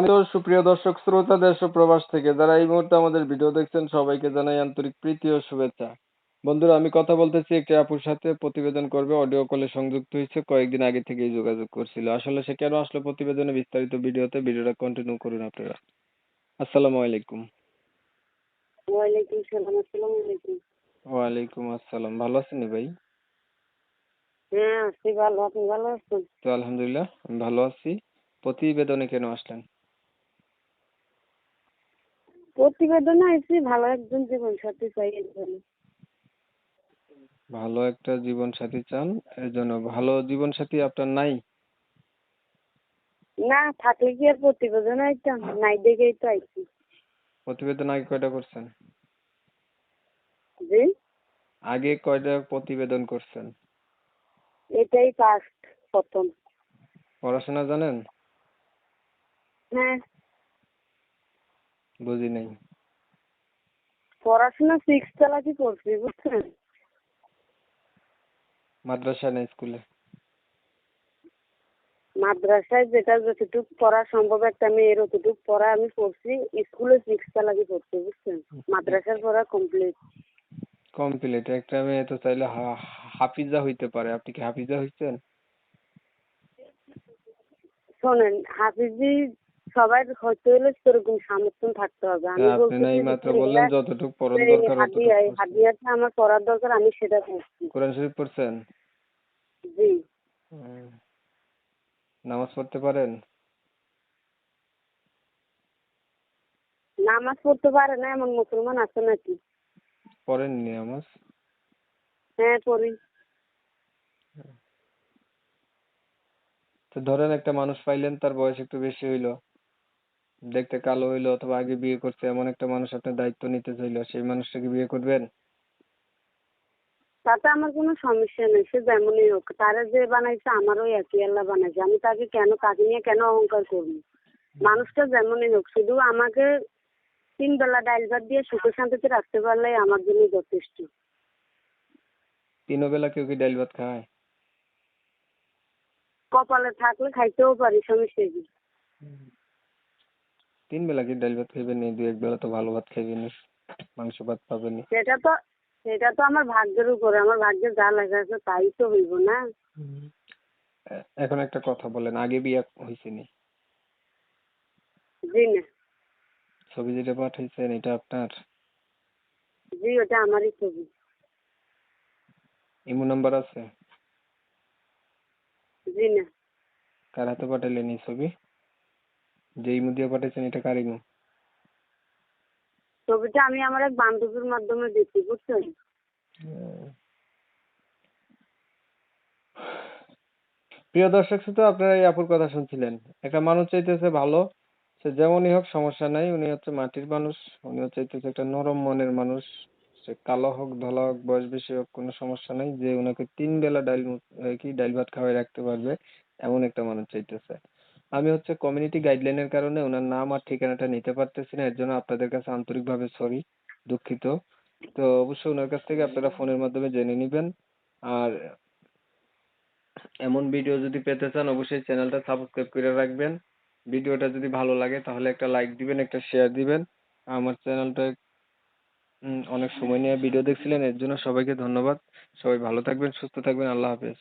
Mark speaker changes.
Speaker 1: তো সুপ্রিয় দর্শক শ্রোতা দেশ ও প্রবাস থেকে যারা এই মুহূর্তে আমাদের ভিডিও দেখছেন সবাইকে জানাই আন্তরিক প্রীতি ও শুভেচ্ছা। বন্ধুরা আমি কথা বলতেছি একটি আপুর সাথে। প্রতিবেদন করবে অডিও কলে সংযুক্ত হয়েছে কয়েকদিন আগে থেকেই যোগাযোগ করছিল। আসলে সে কেন আসলো প্রতিবেদনে বিস্তারিত ভিডিওতে? ভিডিওটা কন্টিনিউ করুন আপনারা। আসসালামু আলাইকুম।
Speaker 2: ওয়ালাইকুম সালাম আসসালামু আলাইকুম।
Speaker 1: ওয়ালাইকুম আসসালাম। ভালো আছেন ভাই?
Speaker 2: হ্যাঁ আছি ভালো। আপনি ভালো আছেন?
Speaker 1: তো আলহামদুলিল্লাহ আমি ভালো আছি। প্রতিবেদনে কেন আসলেন?
Speaker 2: প্রতিবেদনে আইছি ভালো একজন জীবন সাথী চাই এর জন্য।
Speaker 1: ভালো একটা জীবন সাথী চান এর জন্য। ভালো জীবন সাথী আপনার নাই?
Speaker 2: না থাকলে কি আর প্রতিবেদন আইতাম? নাই দেখেই তো আইছি।
Speaker 1: প্রতিবেদন আগে কয়টা করছেন?
Speaker 2: জি?
Speaker 1: আগে কয়টা প্রতিবেদন করছেন?
Speaker 2: এটাই ফার্স্ট প্রথম।
Speaker 1: পড়াশোনা জানেন?
Speaker 2: হ্যাঁ।
Speaker 1: বুঝি নাই
Speaker 2: পড়াশোনা সিক্স চালাকি করছি বুঝছেন?
Speaker 1: মাদ্রাসা না স্কুলে
Speaker 2: মাদ্রাসায় যেটা যতটুক পড়া সম্ভব একটা মেয়ের অতটুক পড়া আমি পড়ছি স্কুলে সিক্স চালাকি করছি বুঝছেন? মাদ্রাসার পড়া কমপ্লিট
Speaker 1: কমপ্লিট একটা মেয়ে তো চাইলে হাফিজা হইতে পারে। আপনি কি হাফিজা হইছেন?
Speaker 2: শোনেন হাফিজি সবার হইতে হলে সেরকম সমর্থন থাকতে হবে। আমি
Speaker 1: আপনি না বললেন যতটুকু পড়ার দরকার
Speaker 2: আমার পড়ার দরকার আমি সেটা করছি
Speaker 1: কোরআন শরীফ পড়ছেন?
Speaker 2: জি।
Speaker 1: নামাজ পড়তে পারেন?
Speaker 2: নামাজ পড়তে পারে না এমন মুসলমান আছে নাকি?
Speaker 1: পড়েননি নামাজ?
Speaker 2: হ্যাঁ পড়ি।
Speaker 1: তো ধরেন একটা মানুষ পাইলেন তার বয়স একটু বেশি হইল। দেখতে কালো হইল অথবা আগে বিয়ে করছে এমন একটা মানুষ আপনার দায়িত্ব নিতে চাইলো সেই মানুষটাকে বিয়ে করবেন?
Speaker 2: তাতে আমার কোনো সমস্যা নেই সে যেমনই হোক। তারা যে বানাইছে আমারও একই আল্লাহ বানাইছে। আমি তাকে কেন তাকে নিয়ে কেন অহংকার করব? মানুষটা যেমনই হোক শুধু আমাকে তিন বেলা ডাইল ভাত দিয়ে সুখে শান্তিতে রাখতে পারলেই আমার জন্য যথেষ্ট।
Speaker 1: তিনও বেলা কেউ কি ডাল ভাত খায়?
Speaker 2: কপালে থাকলে খাইতেও পারি সমস্যা কি?
Speaker 1: তিন বেলা কি ডাল ভাত খাইবেন নি? দু এক বেলা তো ভালো ভাত খাইবেন মাংস ভাত পাবেন
Speaker 2: সেটা তো সেটা তো আমার ভাগ্যের উপরে আমার ভাগ্যে যা লেখা আছে তাই তো হইব না।
Speaker 1: এখন একটা কথা বলেন আগে বিয়ে হয়েছে নি?
Speaker 2: জি না।
Speaker 1: ছবি যেটা পাঠাইছেন এটা আপনার?
Speaker 2: জি ওটা আমারই ছবি।
Speaker 1: ইমো নাম্বার আছে?
Speaker 2: জি না।
Speaker 1: কার হাতে পাঠাইলেন এই ছবি? যে ইমো দিয়ে পাঠাইছেন এটা কার ইমো
Speaker 2: ছবিটা আমি আমার এক বান্ধবীর মাধ্যমে দিচ্ছি বুঝছেন?
Speaker 1: প্রিয় দর্শক শ্রোতা আপনারা এই আপুর কথা শুনছিলেন। একটা মানুষ চাইতেছে ভালো সে যেমনই হোক সমস্যা নাই উনি হচ্ছে মাটির মানুষ উনিও চাইতেছে একটা নরম মনের মানুষ সে কালো হোক ধলা হোক বয়স বেশি হোক কোনো সমস্যা নাই যে ওনাকে তিন বেলা ডাইল কি ডাইল ভাত খাওয়াই রাখতে পারবে এমন একটা মানুষ চাইতেছে। আমি হচ্ছে কমিউনিটি গাইডলাইনের কারণে ওনার নাম আর ঠিকানাটা নিতে পারতেছি না, এর জন্য আপনাদের কাছে আন্তরিকভাবে সরি দুঃখিত। তো অবশ্যই ওনার কাছ থেকে আপনারা ফোনের মাধ্যমে জেনে নেবেন। আর এমন ভিডিও যদি পেতে চান, অবশ্যই চ্যানেলটা সাবস্ক্রাইব করে রাখবেন। ভিডিওটা যদি ভালো লাগে, তাহলে একটা লাইক দিবেন, একটা শেয়ার দিবেন। আমার চ্যানেলটা অনেক সময় নিয়ে ভিডিও দেখছিলেন, এর জন্য সবাইকে ধন্যবাদ। সবাই ভালো থাকবেন, সুস্থ থাকবেন, আল্লাহ হাফেজ।